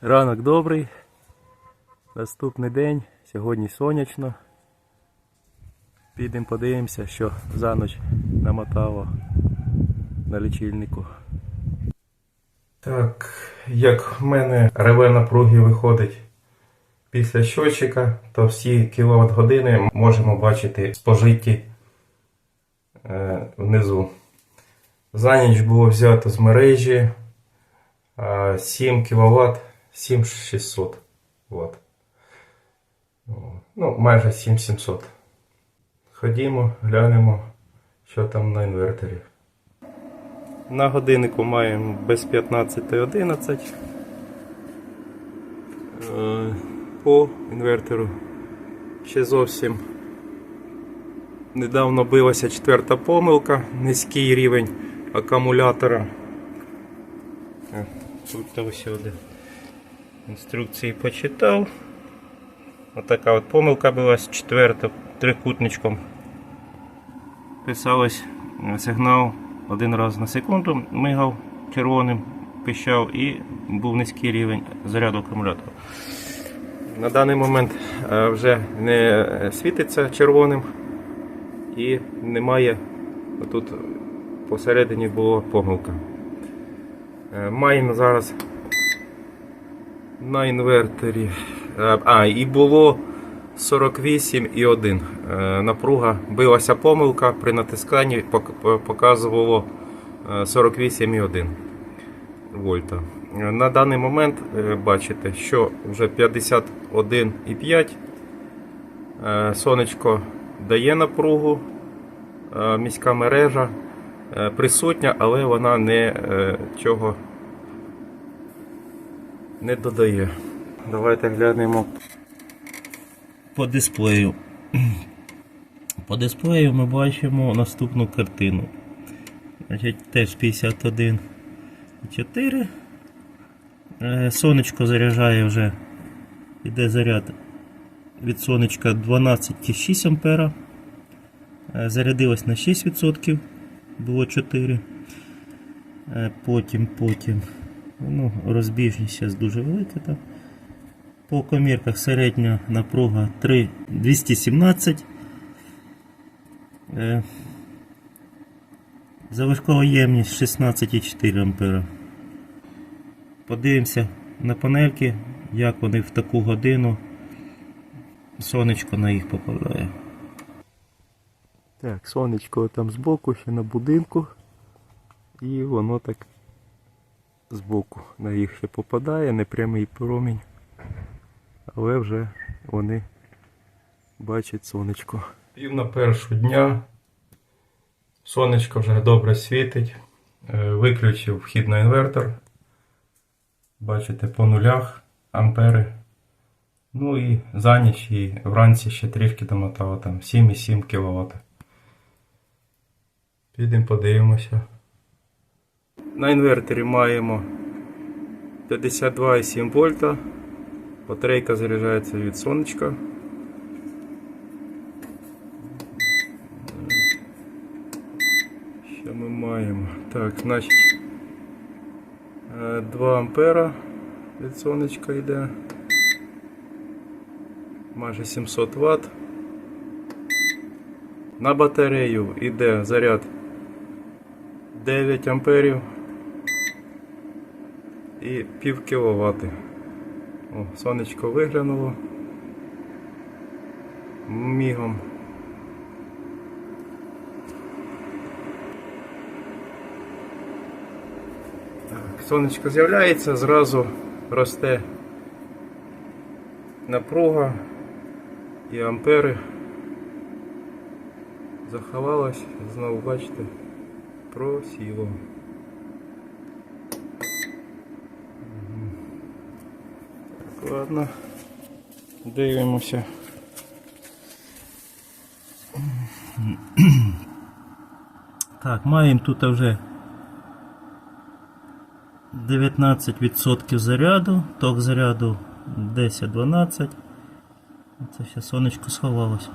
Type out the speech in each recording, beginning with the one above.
Ранок добрий. Наступний день. Сьогодні сонячно. Підемо подивимося, що за ніч намотало на лічильнику. Так, як в мене реве напруги виходить після щотчика, то всі кіловат години можемо бачити спожиті е, внизу. За ніч було взято з мережі 7 кВт 7600 Вт. Ну, майже 7700. Ходімо, глянемо, що там на інверторі. На годиннику маємо без 15.11. Е, По інвертору ще зовсім недавно билася четверта помилка, низький рівень акумулятора. Е, Тут ось один. Інструкції почитав. Отака от помилка була з четвертим трикутничком. Писалось е, сигнал один раз на секунду, мигав червоним, пищав і був низький рівень заряду акумулятора. На даний момент е, вже не світиться червоним і немає. Тут посередині була помилка. Е, Маємо зараз на інверторі. е, А, і було 48,1. Е, Напруга билася помилка при натисканні показувало е, 48,1 вольта. Е, На даний момент бачите, що вже 51,5. Е, Сонечко дає напругу, міська мережа присутня, але вона не е, чого не додає. Давайте глянемо по дисплею. По дисплею ми бачимо наступну картину. Значить, теж 51,4. Е, Сонечко заряджає вже. Іде заряд від сонечка 12,6 ампера. Е, Зарядилось на 6%, було 4. Е, Потім, потім. Ну, розбіжність зараз дуже велика. Так. По комірках середня напруга 3, 217. Е, Залишкова ємність 16,4 ампера. Подивимося на панельки, як вони в таку годину сонечко на їх попадає. Так, сонечко там збоку, ще на будинку. І воно так збоку на їх ще попадає, непрямий промінь. Але вже вони бачать сонечко. Пів на першу дня. Сонечко вже добре світить. Е, Виключив вхід на інвертор. Бачите, по нулях ампери. Ну і за ніч і вранці ще трішки домотало там 7,7 кВт. Підемо подивимося. На інверторі маємо 52,7 вольта. Батарейка заряджається від сонечка. Що ми маємо? Так, значить 2 ампера від сонечка йде. Майже 700 Вт. На батарею йде заряд 9 амперів і пів кіловати. О, сонечко виглянуло мігом. Так, сонечко з'являється, зразу росте напруга і ампери. Заховалось, знову бачите, просіло. Ладно. Дивимося. Так, маємо тут вже 19% заряду, ток заряду 10-12. Це ще сонечко сховалось.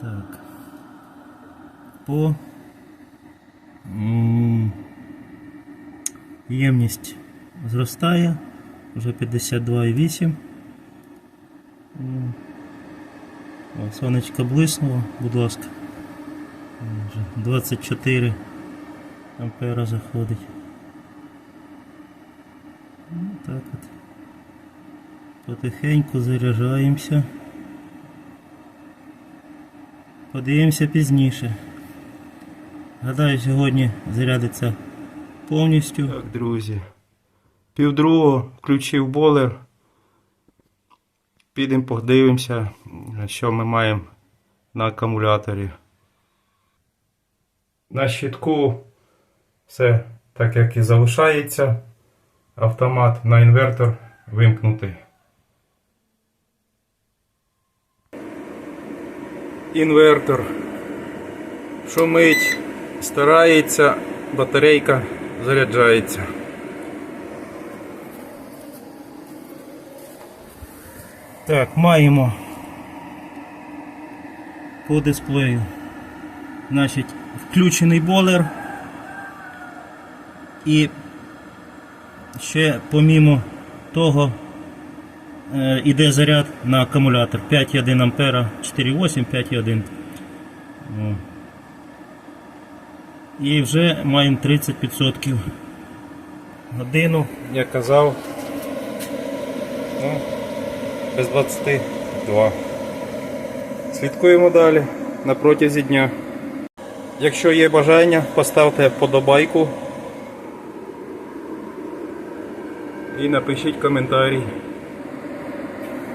Так. По ємність зростає, вже 52,8. М. О, Сонечко блиснуло, будь ласка. Вже 24 ампера заходить. Ну, так от. Потихеньку заряджаємося. Подивимося пізніше. Гадаю, сьогодні зарядиться повністю. Так, друзі. Півдругого включив болер. Підемо подивимося, що ми маємо на акумуляторі. На щитку все так як і залишається. Автомат на інвертор вимкнутий. Інвертор шумить, старається, батарейка заряджається. Так, маємо по дисплею. Значить, включений болер. І ще помімо того е, іде заряд на акумулятор 5,1 ампера, 4,8, 5,1. І вже маємо 30% годину. Я казав. Без 22. Слідкуємо далі на протязі дня. Якщо є бажання, поставте вподобайку і напишіть коментарі.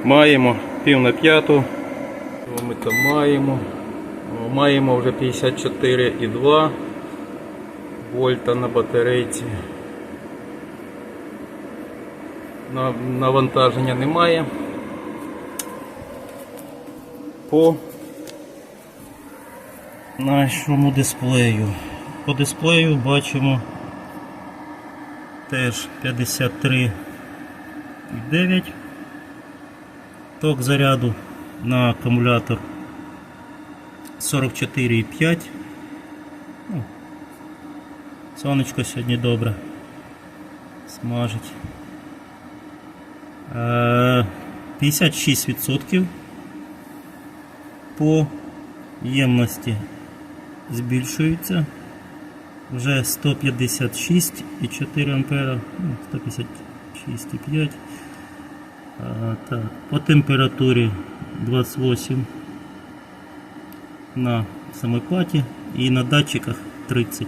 Маємо пів на п'яту. Що ми там маємо? Маємо вже 54,2 вольта на батарейці. Навантаження немає. По нашому дисплею. По дисплею бачимо теж 53,9 ток заряду на акумулятор 44,5. Ну, Сонечко сьогодні добре смажить. Е, 56% по ємності збільшується. Вже 156,4 ампера, ну, 156,5. Так, по температурі 28 на самій і на датчиках 30.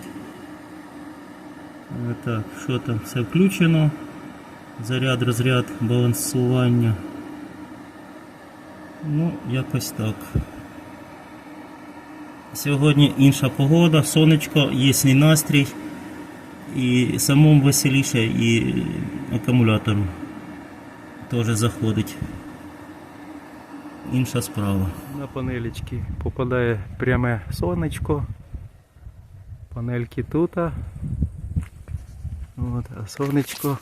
Е, Так, що там все включено? Заряд, розряд, балансування. Ну, якось так. Сьогодні інша погода, сонечко, єсний настрій. І самому веселіше, і акумулятору теж заходить. Інша справа. На панелечки попадає пряме сонечко. Панельки тут. От, а сонечко.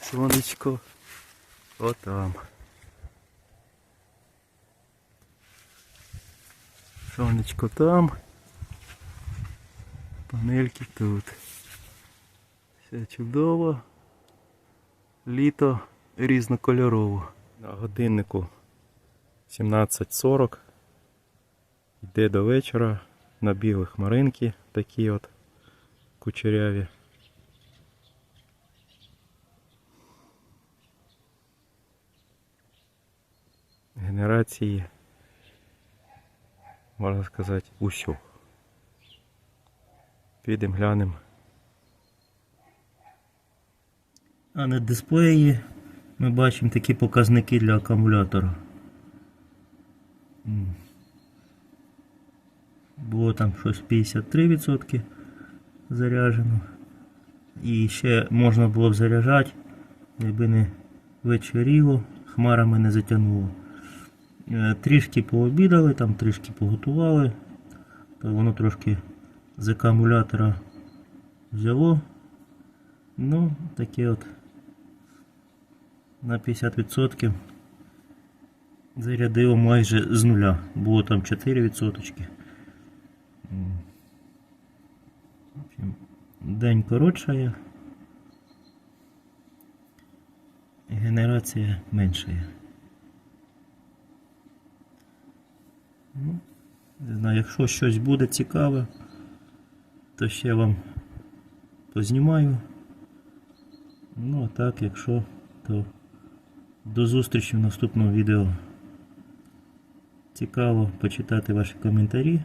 Сонечко. Отам. Сонечко там. Панельки тут. Все чудово. Літо різнокольорово. На годиннику 17.40. Йде до вечора на білі хмаринки такі от кучеряві. Генерації, можна сказати, усьо. Підемо глянемо. А на дисплеї ми бачимо такі показники для акумулятора. Було там щось 53% заряджено. І ще можна було б заряджати, якби не вечоріло, хмарами не затягнуло. Е, Трішки пообідали, там трішки поготували, то воно трошки з акумулятора взяло. Ну, таке от на 50% зарядило майже з нуля. Було там 4%. В общем, День коротшає. генерація меншає. Ну, не знаю, якщо щось буде цікаве, то ще вам познімаю. Ну, а так, якщо, то до зустрічі в наступному відео. Цікаво почитати ваші коментарі,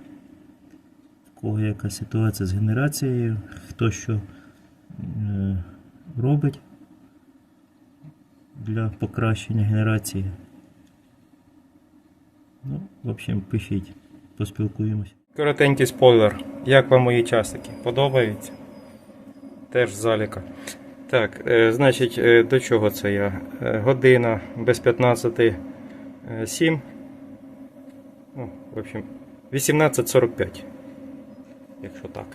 в кого яка ситуація з генерацією, хто що е, робить для покращення генерації. Ну, в общем, пишіть, поспілкуємось. Коротенький спойлер. Як вам мої часики? Подобаються? Теж заліка. Так, е, значить, е, до чого це я? Е, година без 15 е, Ну, в общем, 18.45. Якщо так.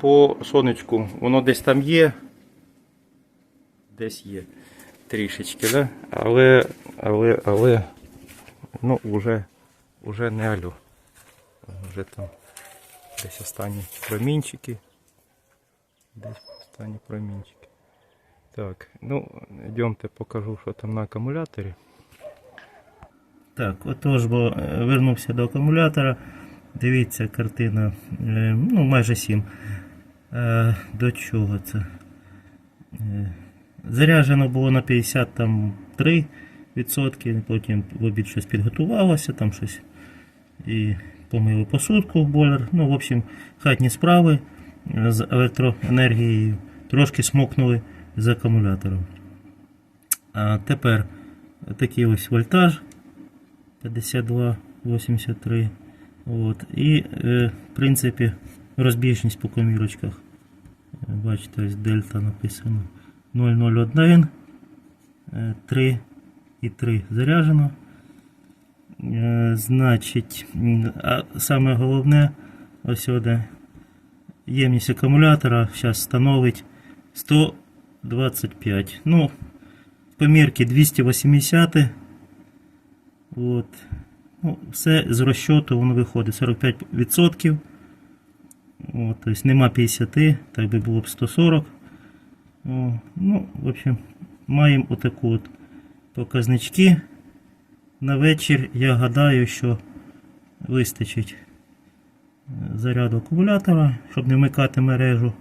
По сонечку воно десь там є. Десь є. Трішечки, да? Але, але, але, ну, уже, уже не алю. Вже там десь останні промінчики. Десь останні промінчики. Так, ну, йдемте покажу, що там на акумуляторі. Так, отож, бо е, вернувся до акумулятора. Дивіться, картина е, ну, майже 7. Е, До чого це? Заряджено було на 53%, потім в обід щось підготувалося, там щось і помили посудку в бойлер. Ну, в общем, хатні справи е, з електроенергією трошки смокнули з акумулятором. А тепер такий ось вольтаж 52,83. От. І, е, в принципі, розбіжність по комірочках. Е, Бачите, ось дельта написано 001, е, 3 і 3 заряджено. Е, Значить, а саме головне, ось сюди ємність акумулятора зараз становить 125. Ну, помірки 280. От. Ну, все з розчоту воно виходить 45%. От, тобто нема 50, так би було б 140. О, ну, в общем, маємо отаку от показнички. На вечір я гадаю, що вистачить е, заряду акумулятора, щоб не вмикати мережу.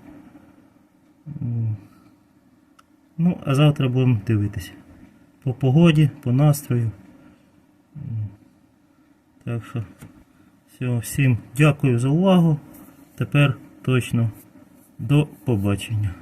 Ну, а завтра будемо дивитися. По погоді, по настрою. Так що, все, всім дякую за увагу. Тепер точно до побачення.